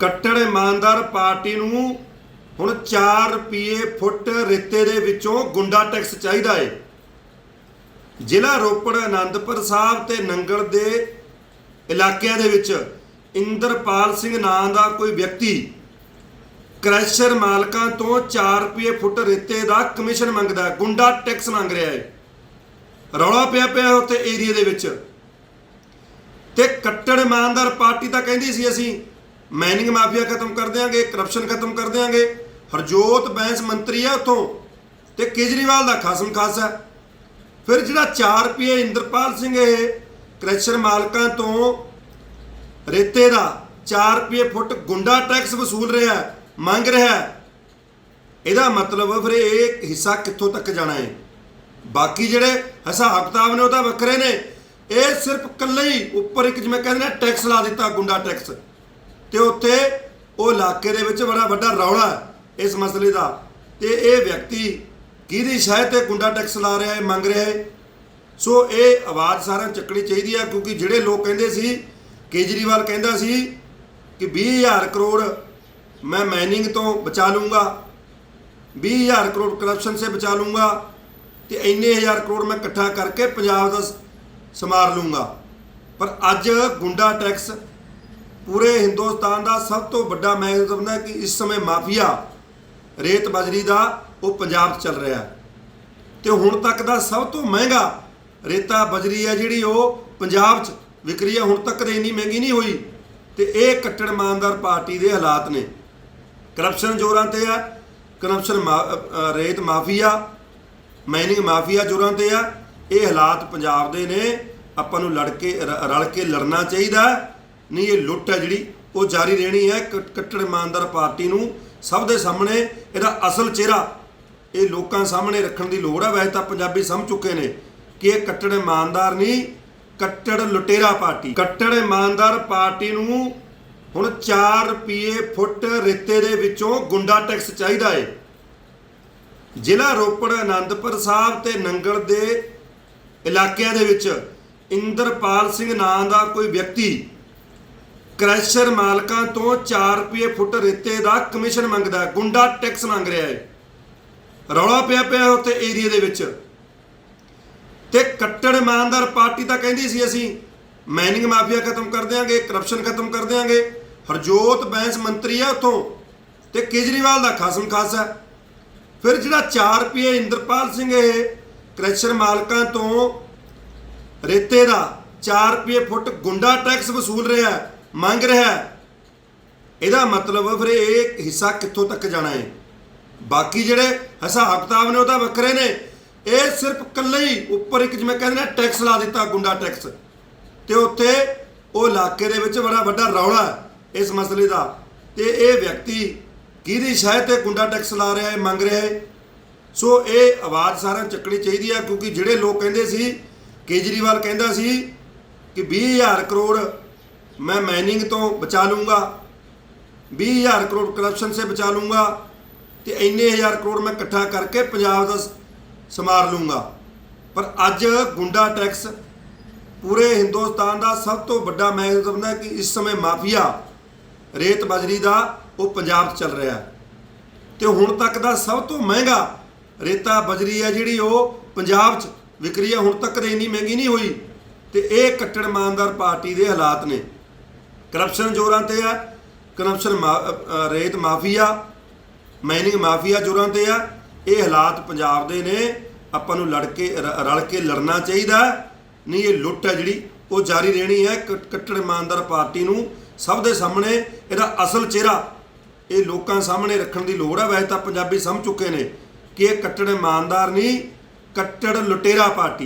ਕੱਟੜ ਇਮਾਨਦਾਰ ਪਾਰਟੀ ਨੂੰ ਹੁਣ 4 ਰੁਪਏ ਫੁੱਟ ਰੇਤੇ ਦੇ ਵਿੱਚੋਂ ਗੁੰਡਾ ਟੈਕਸ ਚਾਹੀਦਾ ਏ। ਜ਼ਿਲ੍ਹਾ ਰੋਪੜ, ਆਨੰਦਪੁਰ ਸਾਹਿਬ ਤੇ ਨੰਗਲ ਦੇ ਇਲਾਕਿਆਂ ਦੇ ਵਿੱਚ ਇੰਦਰਪਾਲ ਸਿੰਘ ਨਾਂ ਦਾ ਕੋਈ ਵਿਅਕਤੀ ਕ੍ਰੈਸ਼ਰ ਮਾਲਕਾਂ ਤੋਂ 4 ਰੁਪਏ ਫੁੱਟ ਰੇਤੇ ਦਾ ਕਮਿਸ਼ਨ ਮੰਗਦਾ ਗੁੰਡਾ ਟੈਕਸ ਮੰਗ ਰਿਹਾ ਏ। ਰੌਲਾ ਪਿਆ ਪਿਆ ਉੱਥੇ ਏਰੀਆ ਦੇ ਵਿੱਚ। ਤੇ ਕੱਟੜ ਇਮਾਨਦਾਰ ਪਾਰਟੀ ਤਾਂ ਕਹਿੰਦੀ ਸੀ ਅਸੀਂ ਮਾਈਨਿੰਗ ਮਾਫੀਆ ਖਤਮ ਕਰ ਦਿਆਂਗੇ ਕਰਪਸ਼ਨ ਖਤਮ ਕਰ ਦਿਆਂਗੇ। ਹਰਜੋਤ ਬੈਂਸ ਮੰਤਰੀ ਆ ਉਥੋਂ ਤੇ ਕੇਜਰੀਵਾਲ ਦਾ ਖਾਸਮ ਖਾਸਾ ਫਿਰ ਜਿਹੜਾ 4 ਰੁਪਏ ਇੰਦਰਪਾਲ ਸਿੰਘ ਇਹ ਕ੍ਰੈਸ਼ਰ ਮਾਲਕਾਂ ਤੋਂ ਰੇਤੇ ਦਾ 4 ਰੁਪਏ ਫੁੱਟ ਗੁੰਡਾ ਟੈਕਸ ਵਸੂਲ ਰਿਹਾ ਮੰਗ ਰਿਹਾ ਇਹਦਾ ਮਤਲਬ ਫਿਰ ਇਹ ਹਿੱਸਾ ਕਿੱਥੋਂ ਤੱਕ ਜਾਣਾ ਹੈ? ਬਾਕੀ ਜਿਹੜੇ ਹਿਸਾਬ ਕਿਤਾਬ ਨੇ ਉਹ ਤਾਂ ਵੱਖਰੇ ਨੇ। ਇਹ ਸਿਰਫ ਇਕੱਲੇ ਹੀ ਉੱਪਰ ਇੱਕ ਜਿਵੇਂ ਕਹਿੰਦੇ ਨੇ, ਟੈਕਸ ਲਾ ਦਿੱਤਾ, ਗੁੰਡਾ ਟੈਕਸ। ਤੇ ਉੱਥੇ ਉਹ ਇਲਾਕੇ ਦੇ ਵਿੱਚ ਬੜਾ ਵੱਡਾ ਰੌਲਾ ਹੈ ਇਸ ਮਸਲੇ ਦਾ। ਤੇ ਇਹ ਵਿਅਕਤੀ ਕਿਹਦੀ ਸ਼ਾਇਦ ਤੇ ਗੁੰਡਾ ਟੈਕਸ ਲਾ ਰਿਹਾ ਹੈ, ਮੰਗ ਰਿਹਾ ਹੈ। ਸੋ ਇਹ ਆਵਾਜ਼ ਸਾਰਿਆਂ ਨੂੰ ਚੱਕਣੀ ਚਾਹੀਦੀ ਹੈ ਕਿਉਂਕਿ ਜਿਹੜੇ ਲੋਕ ਕਹਿੰਦੇ ਸੀ, ਕੇਜਰੀਵਾਲ ਕਹਿੰਦਾ ਸੀ ਕਿ 20000 ਕਰੋੜ ਮੈਂ ਮਾਈਨਿੰਗ ਤੋਂ ਬਚਾ ਲੂੰਗਾ 20000 ਕਰੋੜ ਕਰਪਸ਼ਨ ਸੇ ਬਚਾ ਲੂੰਗਾ ਤੇ ਇੰਨੇ ਹਜ਼ਾਰ ਕਰੋੜ ਮੈਂ ਇਕੱਠਾ ਕਰਕੇ ਪੰਜਾਬ ਦਾ ਸ- ਲੂੰਗਾ ਪਰ ਅੱਜ ਗੁੰਡਾ ਟੈਕਸ ਪੂਰੇ ਹਿੰਦੁਸਤਾਨ ਦਾ ਸਭ ਤੋਂ ਵੱਡਾ ਮੈਂ ਸਮਝਦਾ ਕਿ ਇਸ ਸਮੇਂ ਮਾਫੀਆ, ਰੇਤ ਬਜਰੀ ਦਾ ਉਹ ਪੰਜਾਬ 'ਚ ਚੱਲ ਰਿਹਾ ਹੈ। ਤੇ ਹੁਣ ਤੱਕ ਦਾ ਸਭ ਤੋਂ ਮਹਿੰਗਾ ਰੇਤਾ ਬਜਰੀ ਹੈ ਜਿਹੜੀ ਉਹ ਪੰਜਾਬ 'ਚ ਵਿਕਰੀ ਹੈ। ਹੁਣ ਤੱਕ ਦੇ ਇੰਨੀ ਮਹਿੰਗੀ ਨਹੀਂ ਹੋਈ ਤੇ ਇਹ ਕੱਟੜ ਇਮਾਨਦਾਰ ਪਾਰਟੀ ਦੇ ਹਾਲਾਤ ਨੇ। ਕਰਪਸ਼ਨ ਜੋਰਾਂ ਤੇ ਆ ਕਰਪਸ਼ਨ ਮਾ- ਰੇਤ ਮਾਫੀਆ ਮਾਈਨਿੰਗ ਮਾਫੀਆ ਜੋਰਾਂ ਤੇ ਆ ਇਹ ਹਾਲਾਤ ਪੰਜਾਬ ਦੇ ਨੇ। ਆਪਾਂ ਨੂੰ ਲੜ ਕੇ, ਰ- ਰਲ ਕੇ ਲੜਨਾ ਚਾਹੀਦਾ ਨਹੀਂ, ਇਹ ਲੁੱਟ ਹੈ ਜਿਹੜੀ, ਉਹ ਜਾਰੀ ਰਹਿਣੀ ਹੈ ਕ- ਕੱਟੜ ਇਮਾਨਦਾਰ ਪਾਰਟੀ ਨੂੰ। ਸਭ ਦੇ ਸਾਹਮਣੇ ਇਹਦਾ ਅਸਲ ਚਿਹਰਾ, ਇਹ ਲੋਕਾਂ ਸਾਹਮਣੇ ਰੱਖਣ ਦੀ ਲੋੜ ਹੈ। ਵੈਸੇ ਤਾਂ ਪੰਜਾਬੀ ਸਮਝ ਚੁੱਕੇ ਨੇ ਕਿ ਇਹ ਕੱਟੜ ਇਮਾਨਦਾਰ ਨਹੀਂ, ਕੱਟੜ ਲੁਟੇਰਾ ਪਾਰਟੀ। ਕੱਟੜ ਇਮਾਨਦਾਰ ਪਾਰਟੀ ਨੂੰ ਹੁਣ 4 ਰੁਪਏ ਫੁੱਟ ਰੇਤੇ ਦੇ ਵਿੱਚੋਂ ਗੁੰਡਾ ਟੈਕਸ ਚਾਹੀਦਾ ਏ। ਜ਼ਿਲ੍ਹਾ ਰੋਪੜ ਆਨੰਦਪੁਰ ਸਾਹਿਬ ਤੇ ਨੰਗਲ ਦੇ ਇਲਾਕਿਆਂ ਦੇ ਵਿੱਚ ਇੰਦਰਪਾਲ ਸਿੰਘ ਨਾਂ ਦਾ ਕੋਈ ਵਿਅਕਤੀ ਕ੍ਰੈਸ਼ਰ ਮਾਲਕਾਂ ਤੋਂ 4 ਰੁਪਏ ਫੁੱਟ ਰੇਤੇ ਦਾ ਕਮਿਸ਼ਨ ਮੰਗਦਾ ਗੁੰਡਾ ਟੈਕਸ ਮੰਗ ਰਿਹਾ ਹੈ। ਰੌਲਾ ਪਿਆ ਪਿਆ ਉੱਥੇ ਏਰੀਆ ਦੇ ਵਿੱਚ। ਤੇ ਕੱਟੜ ਇਮਾਨਦਾਰ ਪਾਰਟੀ ਤਾਂ ਕਹਿੰਦੀ ਸੀ ਅਸੀਂ ਮਾਈਨਿੰਗ ਮਾਫੀਆ ਖਤਮ ਕਰ ਦਿਆਂਗੇ ਕਰਪਸ਼ਨ ਖਤਮ ਕਰ ਦਿਆਂਗੇ। ਹਰਜੋਤ ਬੈਂਸ ਮੰਤਰੀ ਆ ਉਥੋਂ ਤੇ ਕੇਜਰੀਵਾਲ ਦਾ ਖਾਸਮ ਖਾਸਾ ਫਿਰ ਜਿਹੜਾ 4 ਰੁਪਏ ਇੰਦਰਪਾਲ ਸਿੰਘ ਇਹ ਕ੍ਰੈਸ਼ਰ ਮਾਲਕਾਂ ਤੋਂ ਰੇਤੇ ਦਾ 4 ਰੁਪਏ ਫੁੱਟ ਗੁੰਡਾ ਟੈਕਸ ਵਸੂਲ ਰਿਹਾ ਹੈ, ਮੰਗ ਰਿਹਾ ਇਹਦਾ ਮਤਲਬ ਫਿਰ ਇਹ ਹਿੱਸਾ ਕਿੱਥੋਂ ਤੱਕ ਜਾਣਾ ਹੈ? ਬਾਕੀ ਜਿਹੜੇ ਹਿਸਾਬ ਕਿਤਾਬ ਨੇ ਉਹ ਤਾਂ ਵੱਖਰੇ ਨੇ। ਇਹ ਸਿਰਫ ਇਕੱਲੇ ਹੀ ਉੱਪਰ ਇੱਕ ਜਿਵੇਂ ਕਹਿੰਦੇ ਨੇ ਟੈਕਸ ਲਾ ਦਿੱਤਾ ਗੁੰਡਾ ਟੈਕਸ ਤੇ ਉੱਥੇ ਉਹ ਇਲਾਕੇ ਦੇ ਵਿੱਚ ਬੜਾ ਵੱਡਾ ਰੌਲਾ ਇਸ ਮਸਲੇ ਦਾ। ਤੇ ਇਹ ਵਿਅਕਤੀ ਕਿਹਦੀ ਸ਼ਾਇਦ ਤੇ ਗੁੰਡਾ ਟੈਕਸ ਲਾ ਰਿਹਾ ਹੈ, ਮੰਗ ਰਿਹਾ ਹੈ। ਸੋ ਇਹ ਆਵਾਜ਼ ਸਾਰਿਆਂ ਨੂੰ ਚੱਕਣੀ ਚਾਹੀਦੀ ਹੈ ਕਿਉਂਕਿ ਜਿਹੜੇ ਲੋਕ ਕਹਿੰਦੇ ਸੀ, ਕੇਜਰੀਵਾਲ ਕਹਿੰਦਾ ਸੀ ਕਿ 20000 ਕਰੋੜ ਮੈਂ ਮਾਈਨਿੰਗ ਤੋਂ ਬਚਾ ਲੂੰਗਾ 20000 ਕਰੋੜ ਕਰਪਸ਼ਨ ਸੇ ਬਚਾ ਲੂੰਗਾ ਤੇ ਇੰਨੇ ਹਜ਼ਾਰ ਕਰੋੜ ਮੈਂ ਇਕੱਠਾ ਕਰਕੇ ਪੰਜਾਬ ਦਾ ਸ- ਲੂੰਗਾ ਪਰ ਅੱਜ ਗੁੰਡਾ ਟੈਕਸ ਪੂਰੇ ਹਿੰਦੁਸਤਾਨ ਦਾ ਸਭ ਤੋਂ ਵੱਡਾ ਮੈਂ ਸਮਝਦਾ ਕਿ ਇਸ ਸਮੇਂ ਮਾਫੀਆ ਰੇਤ ਬਜਰੀ ਦਾ ਉਹ ਪੰਜਾਬ 'ਚ ਚੱਲ ਰਿਹਾ ਹੈ ਤੇ ਹੁਣ ਤੱਕ ਦਾ ਸਭ ਤੋਂ ਮਹਿੰਗਾ ਰੇਤਾ ਬਜਰੀ ਹੈ ਜਿਹੜੀ ਉਹ ਪੰਜਾਬ 'ਚ ਵਿਕਰੀ ਹੈ ਹੁਣ ਤੱਕ ਦੇ ਇੰਨੀ ਮਹਿੰਗੀ ਨਹੀਂ ਹੋਈ ਤੇ ਇਹ ਕੱਟੜ ਇਮਾਨਦਾਰ ਪਾਰਟੀ ਦੇ ਹਾਲਾਤ ਨੇ ਕਰਪਸ਼ਨ ਜੋਰਾਂ ਤੇ ਆ ਕਰਪਸ਼ਨ ਮਾ- ਰੇਤ ਮਾਫੀਆ ਮਾਈਨਿੰਗ ਮਾਫੀਆ ਜੋਰਾਂ ਤੇ ਆ। ਇਹ ਹਾਲਾਤ ਪੰਜਾਬ ਦੇ ਨੇ, ਆਪਾਂ ਨੂੰ ਲੜ ਕੇ ਰ- ਰਲ ਕੇ ਲੜਨਾ ਚਾਹੀਦਾ। ਨਹੀਂ, ਇਹ ਲੁੱਟ ਹੈ ਜਿਹੜੀ, ਉਹ ਜਾਰੀ ਰਹਿਣੀ ਹੈ। ਕ- ਕੱਟੜ ਇਮਾਨਦਾਰ ਪਾਰਟੀ ਨੂੰ ਸਭ ਦੇ ਸਾਹਮਣੇ ਇਹਦਾ ਅਸਲ ਚਿਹਰਾ, ਇਹ ਲੋਕਾਂ ਸਾਹਮਣੇ ਰੱਖਣ ਦੀ ਲੋੜ ਹੈ ਵੈਸੇ ਤਾਂ ਪੰਜਾਬੀ ਸਮਝ ਚੁੱਕੇ ਨੇ ਕਿ ਇਹ ਕੱਟੜ ਇਮਾਨਦਾਰ ਨਹੀਂ, ਕੱਟੜ ਲੁਟੇਰਾ ਪਾਰਟੀ